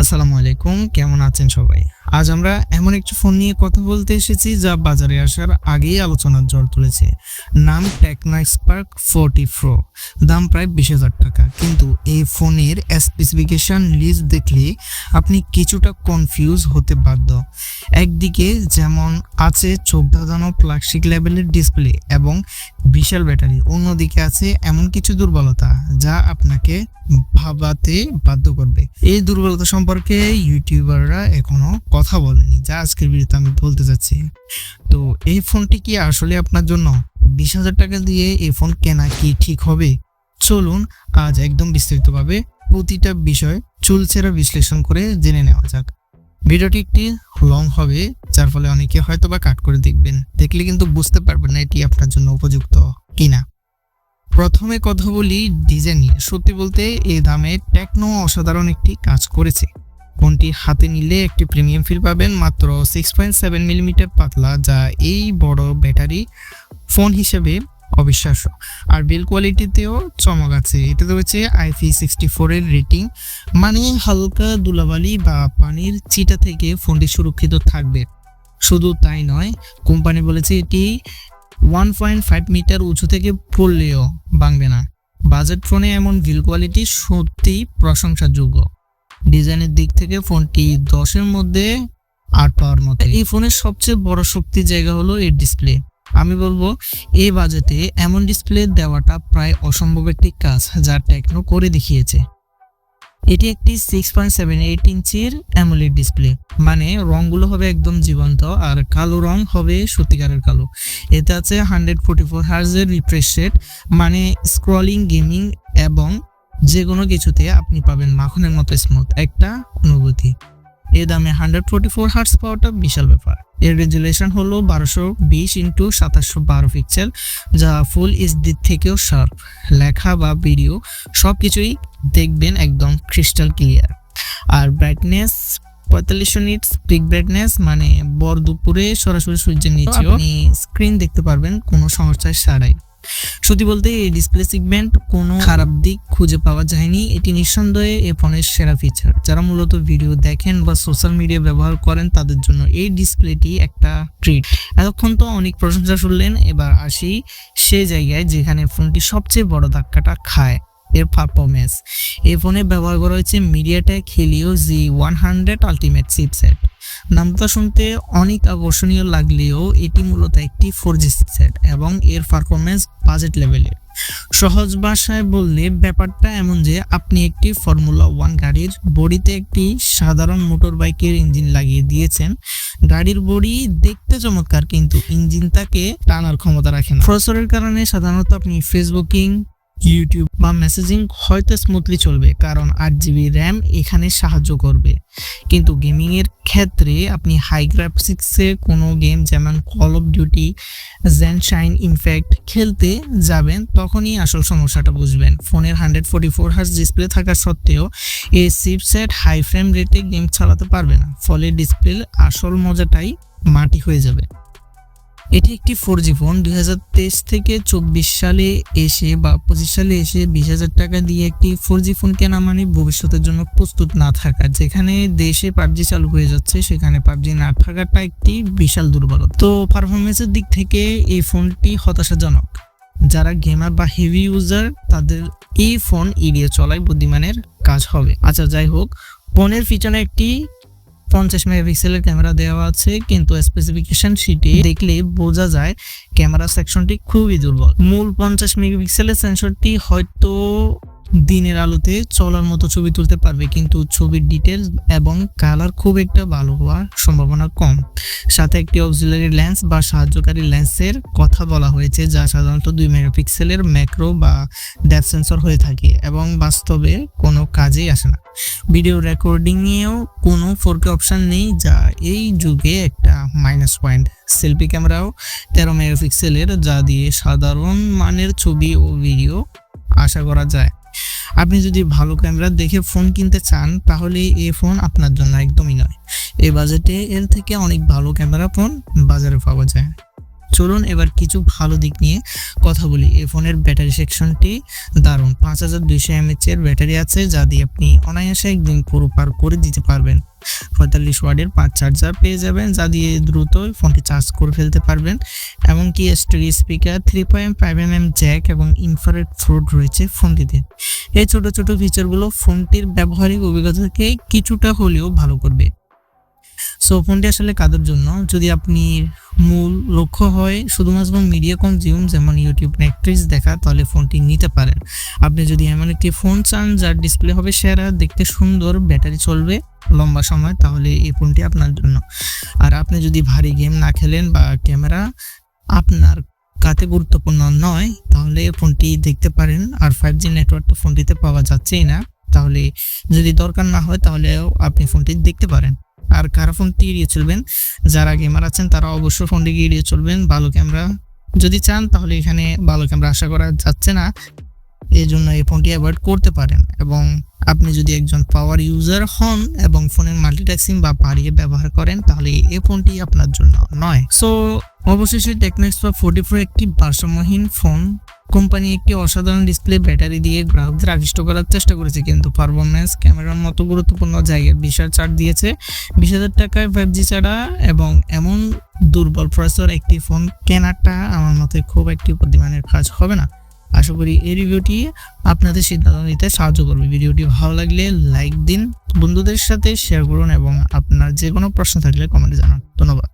আসসালামু আলাইকুম, কেমন আছেন সবাই? আজ আমরা এমন একটি ফোন নিয়ে কথা বলতে এসেছি যা বাজারে আসার আগেই আলোচনার জল তুলেছে। নাম টেকনাইক্স স্পার্ক ফোরটি প্রো দাম প্রায় বিশ হাজার টাকা, কিন্তু ফোনের স্পেসিফিকেশন লিস্ট দেখলে আপনি কিছুটা কনফিউজ হতে বাধ্য। একদিকে যেমন আছে চোখ ধাঁধানো প্লাস্টিক লেভেলের ডিসপ্লে এবং বিশাল ব্যাটারি অন্যদিকে আছে এমন কিছু দুর্বলতা যা আপনাকে ভাবাতে বাধ্য করবে। এই দুর্বলতা সম্পর্কে ইউটিউবাররা এখনও কথা বলেনি, যা আজকের ভিডিওতে আমি বলতে চাচ্ছি তো এই ফোনটি কি আসলে আপনার জন্য? বিশ হাজার টাকা দিয়ে এই ফোন কেনা কি ঠিক হবে? চলুন আজ একদম বিস্তারিতভাবে প্রতিটা বিষয় চুলছেরা বিশ্লেষণ করে জেনে নেওয়া যাক। ভিডিওটি একটি লং হবে, যার ফলে অনেকে হয়তো বা কাট করে দেখবেন। দেখলে কিন্তু বুঝতে পারবেন না এটি আপনার জন্য উপযুক্ত কিনা। প্রথমে কথা বলি ডিজাইন নিয়ে। সত্যি বলতে এই দামে টেকনো অসাধারণ একটি কাজ করেছে। ফোনটি হাতে নিলে একটি প্রিমিয়াম ফিল পাবেন, মাত্র সিক্স পয়েন্ট সেভেন মিলিমিটার পাতলা, যা এই বড় ব্যাটারি ফোন হিসেবে অবিশ্বাস্য। আর বিল কোয়ালিটিতেও চমক আছে। এটাতে হচ্ছে আইপি সিক্সটি ফোরের রেটিং মানে হালকা ধুলাবালি বা পানির চিটা থেকে ফোনটি সুরক্ষিত থাকবে। শুধু তাই নয়, কোম্পানি বলেছে এটি ওয়ান পয়েন্ট ফাইভ মিটার উঁচু থেকে পড়লেও ভাঙবে না। বাজেট ফোনে এমন বিল কোয়ালিটি সত্যি প্রশংসাযোগ্য। ডিজাইনের দিক থেকে ফোনটি দশের মধ্যে আট পাওয়ার মতো। এই ফোনের সবচেয়ে বড় শক্তির জায়গা হলো এর ডিসপ্লে আমি বলব, এই বাজেটে এমন ডিসপ্লে দেওয়াটা প্রায় অসম্ভব একটি কাজ যা টেকনো করে দেখিয়েছে। এটি একটি সিক্স পয়েন্ট সেভেন এইট ইঞ্চির অ্যামোলেড ডিসপ্লে মানে রংগুলো হবে একদম জীবন্ত আর কালো রং হবে সত্যিকারের কালো। এতে আছে হান্ড্রেড ফোর্টি ফোর হার্জের রিফ্রেশ রেট মানে স্ক্রলিং গেমিং এবং যে কোনো কিছুতে আপনি পাবেন মাখনের মতো স্মুথ একটা অনুভূতি। এ দামে হান্ড্রেড ফোর্টি ফোর হার্স পাওয়াটা বিশাল ব্যাপার। এর রেজুলেশন হলো বারোশো বিশ ইন্টু সাতাশশো বারো পিক্সেল যা ফুল এইচডির থেকেও শার্প লেখা বা ভিডিও সব কিছুই দেখবেন একদম ক্রিস্টাল ক্লিয়ার আর ব্রাইটনেস পঁয়তাল্লিশশো নিটস পিক ব্রাইটনেস মানে বর দুপুরে সরাসরি সূর্যের নিচে আপনি স্ক্রিন দেখতে পারবেন কোনো সমস্যা ছাড়াই সত্যি বলতে এই ডিসপ্লে সিগমেন্ট কোনো খারাপ দিক খুঁজে পাওয়া যায়নি। এটি নিঃসন্দেহে এ ফোনের সেরা ফিচার যারা মূলত ভিডিও দেখেন বা সোশ্যাল মিডিয়া ব্যবহার করেন, তাদের জন্য এই ডিসপ্লেটি একটা ট্রিট এতক্ষণ তো অনেক প্রশংসা শুনলেন, এবার আসি সে জায়গায় যেখানে ফোনটি সবচেয়ে বড় ধাক্কাটা খায়। এর পারফরমেন্স এই ফোনে ব্যবহার করা হয়েছে MediaTek Helio G one hundred ultimate chipset নামটা শুনতে অনেক আকর্ষণীয় লাগলেও এটি মূলত একটি ফোর জি সেট এবং এর পারফরমেন্স বাজেট লেভেলের সহজ ভাষায় বললে, ব্যাপারটা এমন যে আপনি একটি ফর্মুলা ওয়ান গাড়ির বডিতে একটি সাধারণ মোটর বাইকের ইঞ্জিন লাগিয়ে দিয়েছেন। গাড়ির বডি দেখতে চমৎকার, কিন্তু ইঞ্জিন তাকে টানার ক্ষমতা রাখে না। প্রসেসরের কারণে সাধারণত আপনি ফেসবুকিং ইউটিউব বা মেসেজিং হয়তো স্মুথলি চলবে, কারণ আট জিবি র্যাম এখানে সাহায্য করবে। কিন্তু গেমিংয়ের ক্ষেত্রে আপনি হাই গ্রাফিক্সে কোনো গেম যেমন call of duty Genshin in fact খেলতে যাবেন, তখনই আসল সমস্যাটা বুঝবেন। ফোনের hundred forty four hertz display থাকা সত্ত্বেও এই চিপসেট হাই ফ্রেম রেটে গেম চালাতে পারবে না, ফলে ডিসপ্লে আসল মজাটাই মাটি হয়ে যাবে। এটি একটি ফোর জি ফোন। দুই হাজার তেইশ থেকে চব্বিশ সালে এসে বা পঁচিশ সালে এসে বিশ হাজার টাকা দিয়ে একটি ফোর জি ফোন কেনা মানে ভবিষ্যতের জন্য প্রস্তুত না থাকা। যেখানে দেশে পাবজি চালু হয়ে যাচ্ছে, সেখানে পাবজি না থাকাটা একটি বিশাল দুর্বলতা। তো পারফরমেন্সের দিক থেকে এই ফোনটি হতাশাজনক। যারা গেমার বা হেভি ইউজার তাদের এই ফোন এড়িয়ে চলাই বুদ্ধিমানের কাজ হবে। আচ্ছা যাই হোক, ফোনের পিছনে একটি পঞ্চাশ মেগাপিক্সেলের ক্যামেরা দেওয়া আছে, কিন্তু স্পেসিফিকেশন শিটে দেখলে বোঝা যায় ক্যামেরা সেকশনটি খুবই দুর্বল। মূল পঞ্চাশ মেগাপিক্সেলের সেন্সরটি হয়তো দিনের আলোতে চলার মতো ছবি তুলতে পারবে, কিন্তু ছবির ডিটেলস এবং কালার খুব একটা ভালো হওয়ার সম্ভাবনা কম। সাথে একটি অক্সিলারি লেন্স বা সাহায্যকারী লেন্সের কথা বলা হয়েছে, যা সাধারণত দুই মেগাপিক্সেলের ম্যাক্রো বা ডেপ সেন্সর হয়ে থাকে এবং বাস্তবে কোনো কাজেই আসে না। ভিডিও রেকর্ডিংয়েও কোনো ফোরকে অপশান নেই, যা এই যুগে একটা মাইনাস পয়েন্ট সেলফি ক্যামেরাও তেরো মেগাপিক্সেলের যা দিয়ে সাধারণ মানের ছবি ও ভিডিও আশা করা যায়। আপনি যদি ভালো ক্যামেরা দেখে ফোন কিনতে চান, তাহলে এ ফোন আপনার জন্য একদমই নয়। এই বাজেটে এর থেকে অনেক ভালো ক্যামেরা ফোন বাজারে পাওয়া যায়। চলুন এবার কিছু ভালো দিক নিয়ে কথা বলি। এই ফোনের ব্যাটারি সেকশনটি দারুণ। পাঁচ হাজার দুইশো এমএচ এর ব্যাটারি আছে, যা দিয়ে আপনি অনায়াসে একদিন পুরো পার করে দিতে পারবেন। পঁয়তাল্লিশ ওয়ার্ডের পাঁচ চার্জার পেয়ে যাবেন, যা দিয়ে দ্রুত ফোনটি চার্জ করে ফেলতে পারবেন। এমনকি stereo speaker three point five M M jack এবং ইনফ্রারেড ফ্রুট রয়েছে ফোনটিতে। এই ছোট ছোট ফিচারগুলো ফোনটির ব্যবহারিক অভিজ্ঞতাকে কিছুটা হলেও ভালো করবে। সো ফোনটি আসলে কাদের জন্য? যদি আপনি মূল লক্ষ্য হয় শুধুমাত্র মিডিয়া কনজিউম যেমন ইউটিউব নেটফ্লিক্স দেখা, তাহলে ফোনটি নিতে পারেন। আপনি যদি এমন একটি ফোন চান, যার ডিসপ্লে হবে সেরা, দেখতে সুন্দর, ব্যাটারি চলবে লম্বা সময়, তাহলে এই ফোনটি আপনার জন্য। আর আপনি যদি ভারী গেম না খেলেন বা ক্যামেরা আপনার কাতে গুরুত্বপূর্ণ নয়, তাহলে এই ফোনটি দেখতে পারেন। আর ফাইভ জি নেটওয়ার্ক তো ফোনটিতে পাওয়া যাচ্ছেই না। তাহলে যদি দরকার না হয়, তাহলেও আপনি ফোনটি দেখতে পারেন। আর কারা ফোনটি এড়িয়ে চলবেন? যারা গেমার আছেন, তারা অবশ্যই ফোনটিকে এড়িয়ে চলবেন। ভালো ক্যামেরা যদি চান, তাহলে এখানে ভালো ক্যামেরা আশা করা যাচ্ছে না। এই জন্য এই ফোনটি অ্যাভয়েড করতে পারেন। এবং আপনি যদি একজন পাওয়ার ইউজার হন এবং ফোনের মাল্টিটাস্কিং বা বাড়িয়ে ব্যবহার করেন, তাহলে এই ফোনটি আপনার জন্য নয়। সো অবশেষে টেকনিক্স বা ফোর্টি ফোর একটি ভারসাম্যহীন ফোন কোম্পানি একটি অসাধারণ ডিসপ্লে ব্যাটারি দিয়ে গ্রাহকদের আকৃষ্ট করার চেষ্টা করেছে, কিন্তু পারফরমেন্স ক্যামেরার মতো গুরুত্বপূর্ণ জায়গায় বিশাল ছাড় দিয়েছে। বিশ হাজার টাকায় ফাইভ জি ছাড়া এবং এমন দুর্বল প্রসেসর একটি ফোন কেনাটা আমার মতে খুব একটি বুদ্ধিমানের কাজ হবে না। আশা করি এই রিভিউটি আপনাদের সিদ্ধান্ত নিতে সাহায্য করবে। ভিডিওটি ভালো লাগলে লাইক দিন, বন্ধুদের সাথে শেয়ার করুন এবং আপনার যে কোনো প্রশ্ন থাকলে কমেন্টে জানান। ধন্যবাদ।